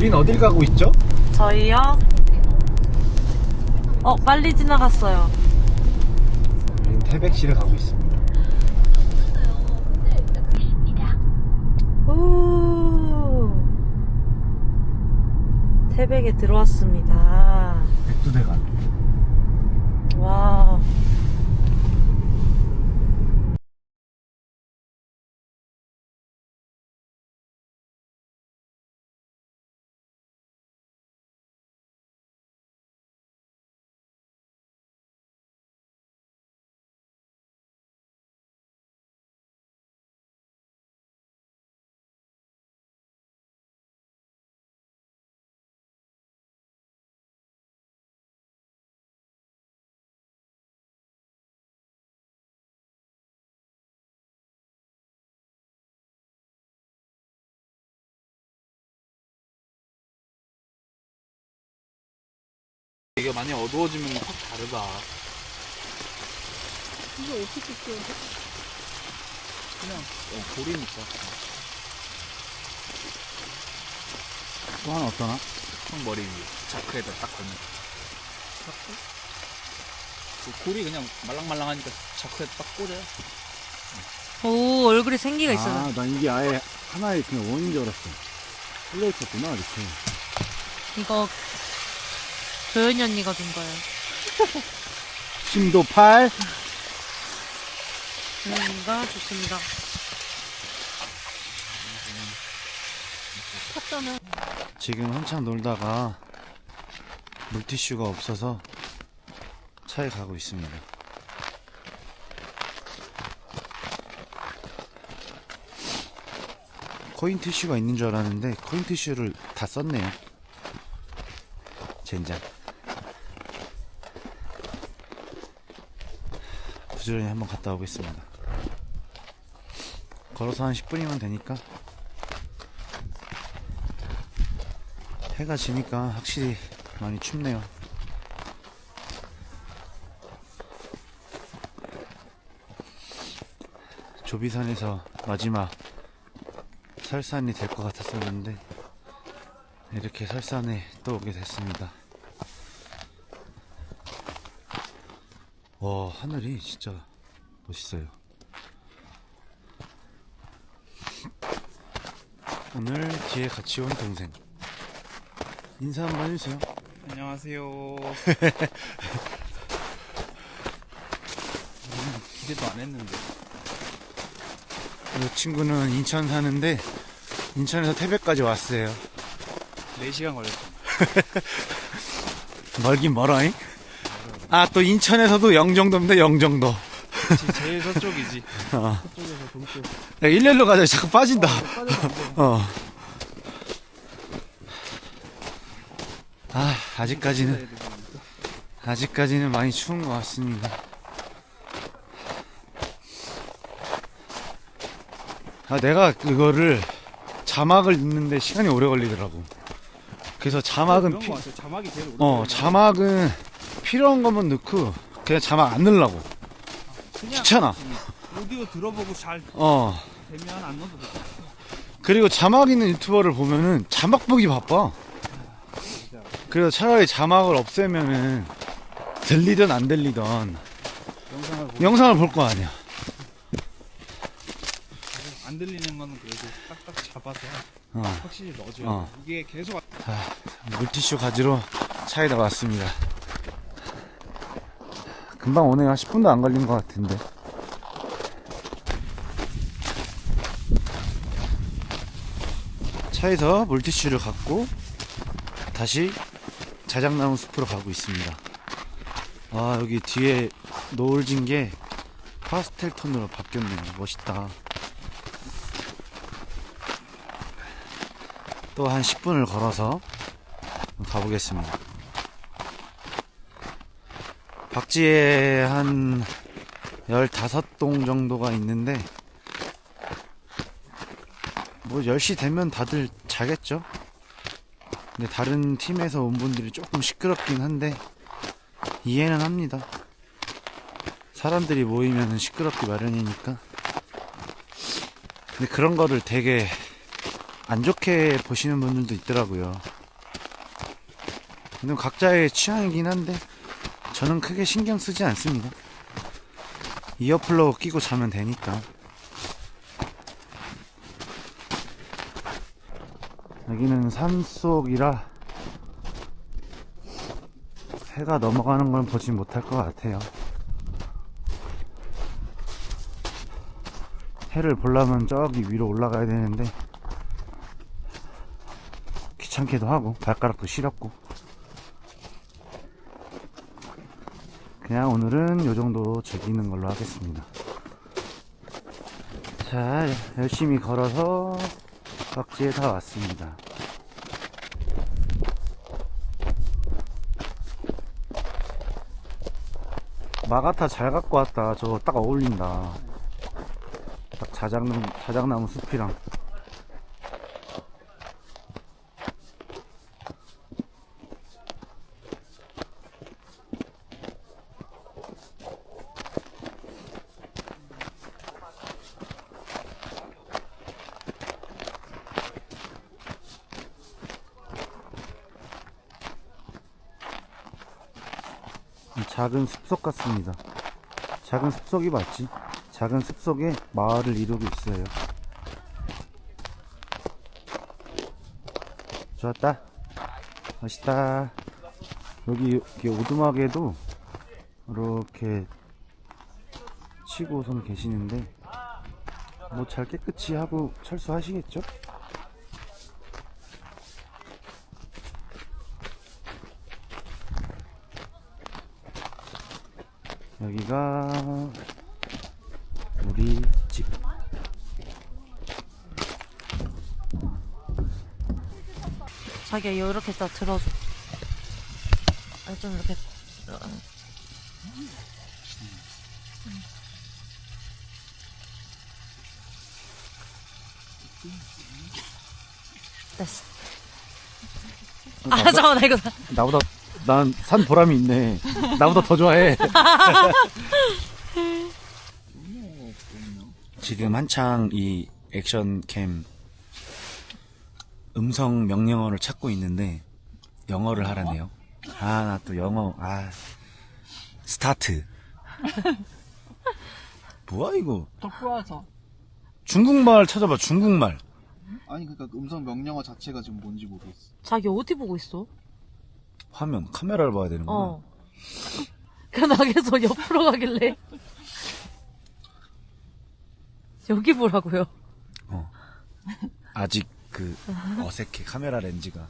우린 어딜 가고 있죠? 저희요? 어, 빨리 지나갔어요. 우린 태백시를 가고 있습니다. 우 태백에 들어왔습니다. 백두대간. 와. 이게 많이 어두워지면 확 다르다. 이거 어떻게 키워요? 그냥 어, 돌이니까. 또 하나 어떠나? 형 머리 위에 자크에다 딱 걸면. 자크? 그 골이 그냥 말랑말랑하니까 자크에 딱 꽂아요. 오, 얼굴에 생기가 있어요. 아, 난 이게 아예 하나의 그냥 원인 줄 알았어. 흘러 있었구나, 이렇게. 이거 조연이 언니가 준 거예요. 심도 8. 조연이가 좋습니다. 탔잖아. 지금 한참 놀다가 물티슈가 없어서 차에 가고 있습니다. 코인 티슈가 있는 줄 알았는데 코인 티슈를 다 썼네요. 젠장. 부지런히 한번 갔다 오겠습니다. 걸어서 한 10분이면 되니까 해가 지니까 확실히 많이 춥네요. 조비산에서 마지막 설산이 될 것 같았었는데 이렇게 설산에 또 오게 됐습니다. 와 하늘이 진짜 멋있어요. 오늘 뒤에 같이 온 동생 인사 한번 해주세요. 안녕하세요. 기대도 안 했는데. 이 친구는 인천 사는데 인천에서 태백까지 왔어요. 4시간 걸렸어. 멀긴 멀어잉? 아 또 인천에서도 영종도입니다 영종도. 제일 서쪽이지. 어. 저쪽에서 동쪽. 야, 일렬로 가자 자꾸 빠진다. 돼. 어. 아 아직까지는 아직까지는 많이 추운 것 같습니다. 아 내가 그거를 자막을 넣는데 시간이 오래 걸리더라고. 그래서 자막은 피. 자막이 제일 오래 어. 자막은 필요한 것만 넣고 그냥 자막 안 넣으려고 그냥 귀찮아. 오디오 들어보고 잘 어 되면 안 넣어도 돼. 그리고 자막 있는 유튜버를 보면은 자막 보기 바빠. 그래서 차라리 자막을 없애면은 들리든 안 들리든 영상을 보고 영상을 볼 거 아니야. 안 들리는 거는 그래도 딱딱 잡아서 어. 확실히 넣어줘야 어. 돼. 이게 계속 물티슈 가지러 차에다 왔습니다. 금방 오네요. 10분도 안 걸린 것 같은데. 차에서 물티슈를 갖고 다시 자작나무 숲으로 가고 있습니다. 아, 여기 뒤에 노을 진 게 파스텔 톤으로 바뀌었네요. 멋있다. 또 한 10분을 걸어서 가보겠습니다. 박지에 한 15동 정도가 있는데, 뭐 10시 되면 다들 자겠죠? 근데 다른 팀에서 온 분들이 조금 시끄럽긴 한데, 이해는 합니다. 사람들이 모이면 시끄럽기 마련이니까. 근데 그런 거를 되게 안 좋게 보시는 분들도 있더라고요. 이건 각자의 취향이긴 한데 저는 크게 신경 쓰지 않습니다. 이어플러 끼고 자면 되니까. 여기는 산속이라 해가 넘어가는 걸 보지 못할 것 같아요. 해를 보려면 저기 위로 올라가야 되는데 귀찮기도 하고 발가락도 시렵고 그냥 오늘은 요 정도 즐기는 걸로 하겠습니다. 자, 열심히 걸어서 깍지에 다 왔습니다. 마가타 잘 갖고 왔다. 저거 딱 어울린다. 딱 자작나무, 자작나무 숲이랑. 작은 숲속 같습니다. 작은 숲속이 맞지? 작은 숲속에 마을을 이루고 있어요. 좋았다. 멋있다. 여기, 여기 오두막에도 이렇게 치고선 계시는데 뭐 잘 깨끗이 하고 철수하시겠죠? 여기가 우리 집. 자기야 이렇게 딱 들어줘. 아, 좀 이렇게. 됐어. 아 잠깐만 나 이거 다- 나보다 난 산 보람이 있네. 나보다 더 좋아해. 지금 한창 이 액션 캠 음성 명령어를 찾고 있는데 영어를 하라네요. 아, 나 또 영어. 아. 스타트. 뭐야 이거? 덕후와서. 중국말 찾아봐. 중국말. 아니 그러니까 음성 명령어 자체가 지금 뭔지 모르겠어. 자기 어디 보고 있어? 화면 카메라를 봐야 되는구나. 어. 그나 계속 옆으로 가길래. 여기 보라고요. 아직 그 어색해 카메라 렌즈가.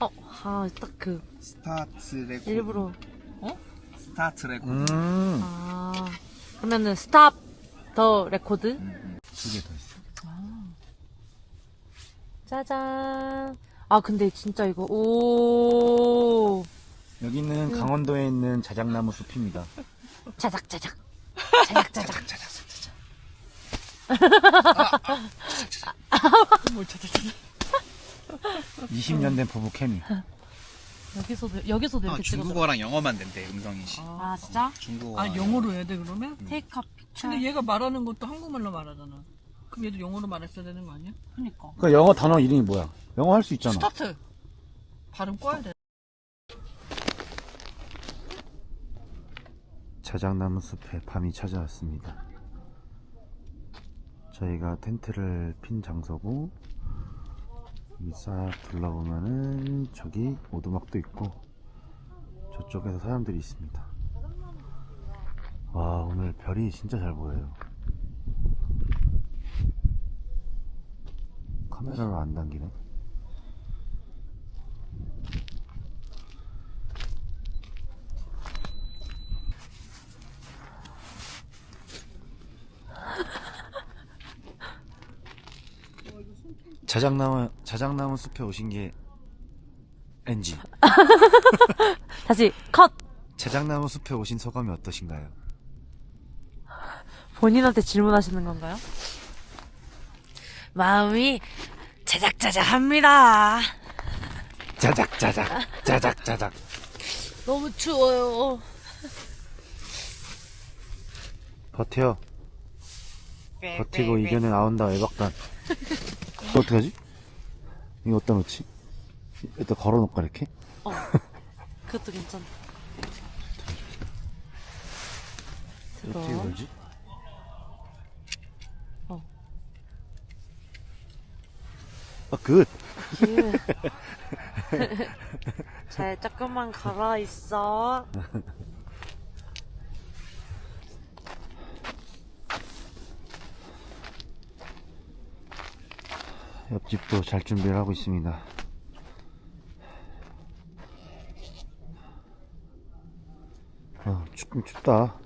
어, 아, 딱 그, 스타트 레코. 일부러. 스타트 레코. 음. 아. 그러면은, 스탑 더 레코드. 두 개 더 있어. 짜잔. 아, 근데 진짜 이거, 오. 여기는 강원도에 있는 자작나무 숲입니다. 자작자작. 자작자작. 20년 된 부부 케미. 여기서도, 여기서도 아, 이렇게 찍어서. 중국어랑 영어만 된대, 음성이. 아, 진짜? 중국어. 아 영어로 해야 돼 그러면? 테이크 픽처. 근데 얘가 말하는 것도 한국말로 말하잖아. 그럼 얘도 영어로 말했어야 되는 거 아니야? 그니까. 그 영어 단어 이름이 뭐야? 영어 할 수 있잖아. 스타트. 발음 꺼야 돼. 자작나무 숲에 밤이 찾아왔습니다. 저희가 텐트를 핀 장소고 싹 둘러보면은 저기 오두막도 있고 저쪽에서 사람들이 있습니다. 와 오늘 별이 진짜 잘 보여요. 카메라로 안 당기네. 자작나무 자작나무 숲에 오신 게 NG. 다시, 컷! 자작나무 숲에 오신 소감이 어떠신가요? 본인한테 질문하시는 건가요? 마음이 자작자작합니다. 자작 자작 자작 자작. 너무 추워요. 버텨. 버티고 이겨내 나온다 외박단. 이거 어떡하지? 이거 어디다 놓지? 일단 걸어놓을까 이렇게? 어. 그것도 괜찮다. 어떻게 들어. 걸지? 아 굿! 예. 잘 조금만 걸어 있어. 옆집도 잘 준비를 하고 있습니다. 아, 춥긴 춥다.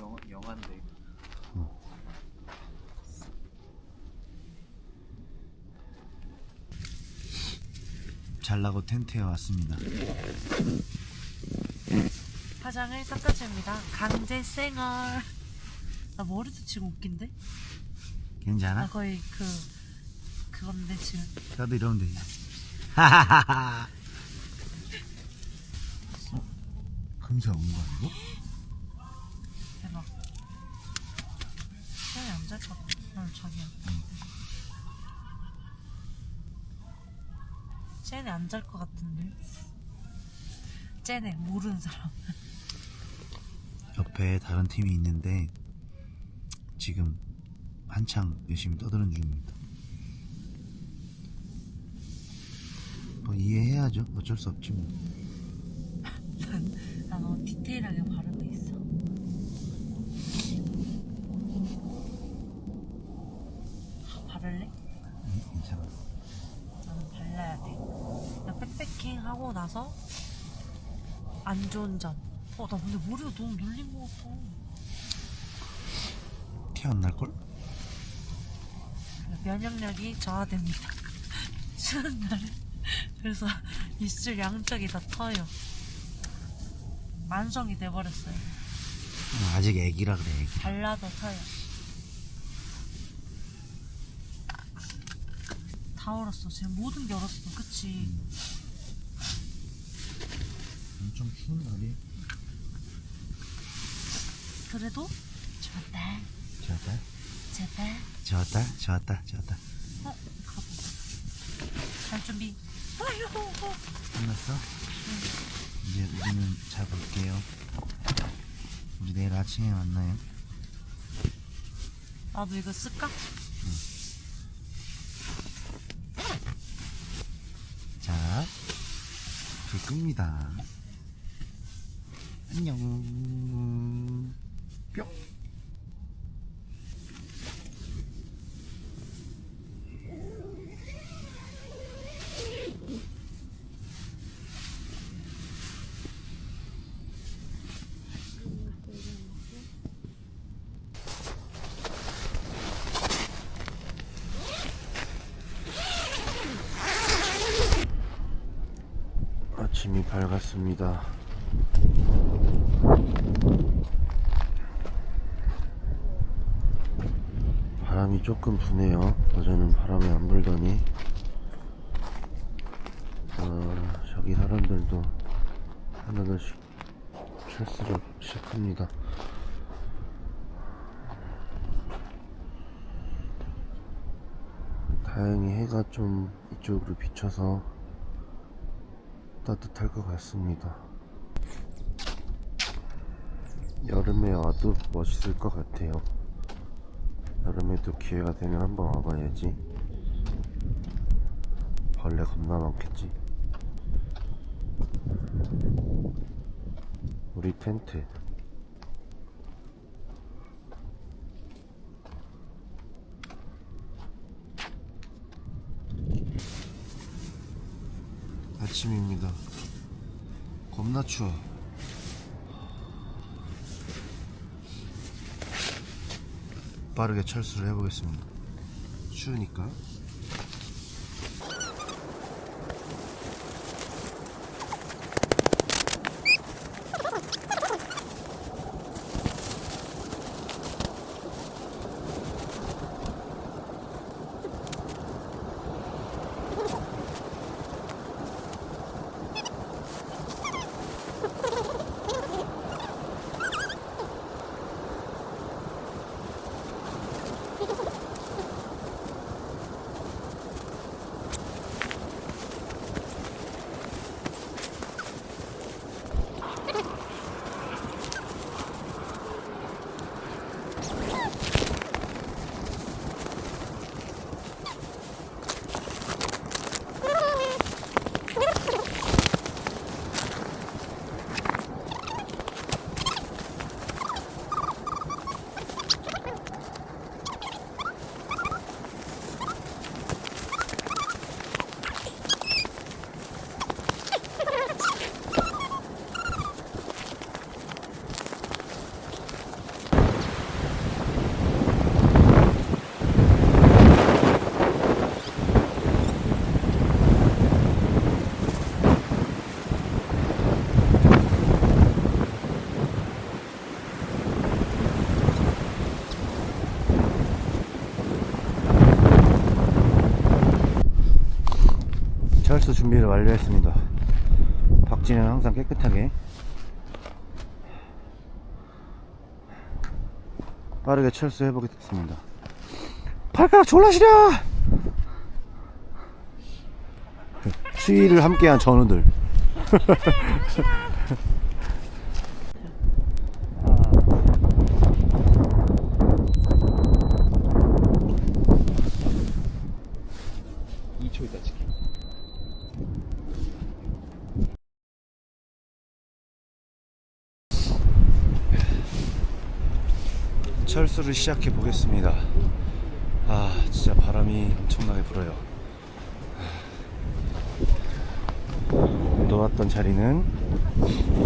영, 영한데. 잘나고 텐트에 왔습니다. 화장을 섞어줍니다. 강제 생얼. 나 머리도 지금 웃긴데? 나 괜찮아? 거의 그, 그건데 지금. 나도 이러면 되지. 어? 금세 온 거야, 이거? 대박. 안잘 것 같아. 응, 자기야. 쟤네 안 잘 것 같은데? 쟤네, 모르는 사람. 옆에 다른 팀이 있는데 지금 한창 열심히 떠드는 중입니다. 뭐 이해해야죠. 어쩔 수 없지 뭐. 나 너무 디테일하게 바르고 있어. 바를래? 응, 괜찮아. 나는 발라야 돼. 나 백패킹 하고 나서 안 좋은 점. 어, 나 근데 머리가 너무 눌린 것 같아. 티안 날걸? 면역력이 저하됩니다. 추운 날에. 그래서 입술 양쪽이 다 터요. 만성이 돼버렸어요. 응, 아직 애기라 그래. 애기. 발라도 터요. 다 얼었어. 지금 모든 게 얼었어. 그치? 엄 청 추운 날이. 그래도 좋았다. 좋았다. 제발. 좋았다. 좋았다. 좋았다. 어? 잘 준비. 아이고. 끝났어? 이제 우리는 잘 볼게요. 우리 내일 아침에 만나요. 나도 이거 쓸까? 자, 불 끕니다. 안녕. 뿅. 아침이 밝았습니다. 바람이 조금 부네요. 어제는 바람이 안 불더니, 어, 저기 사람들도 하나둘씩 철수를 시작합니다. 다행히 해가 좀 이쪽으로 비쳐서 따뜻할 것 같습니다. 여름에 와도 멋있을 것 같아요. 여름에도 기회가 되면 한번 와봐야지. 벌레 겁나 많겠지. 우리 텐트. 아침입니다. 겁나 추워. 빠르게 철수를 해보겠습니다. 추우니까. 준비를 완료했습니다. 박쥐는 항상 깨끗하게 빠르게 철수해 보겠습니다. 발가락 졸라 시려! 추위를 함께한 전우들. 이초 있다 치킨. 철수를 시작해 보겠습니다. 아, 진짜 바람이 엄청나게 불어요. 놓았던 자리는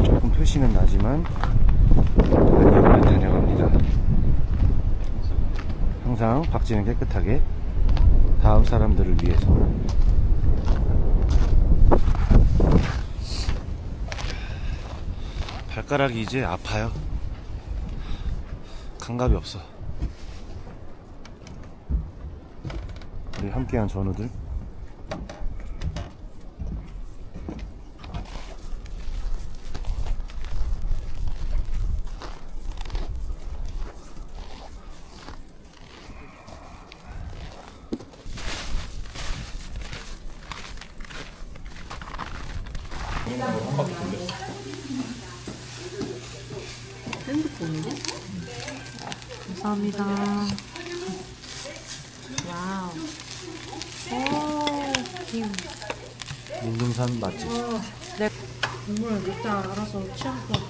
조금 표시는 나지만 많이 오래 다녀갑니다. 항상 박지는 깨끗하게 다음 사람들을 위해서 발가락이 이제 아파요. 감각이 없어. 우리 함께한 전우들. 핸드폰으로? 감사합니다. 와우. 오, 김. 민둥산 맛집. 어, 네. 국물 이따 알아서 취향껏.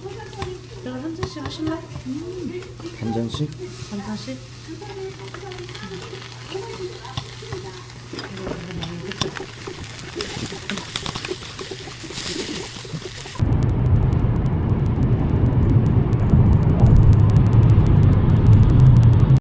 내가 한 잔씩 하실래? 음. 한 잔씩? 한 잔씩?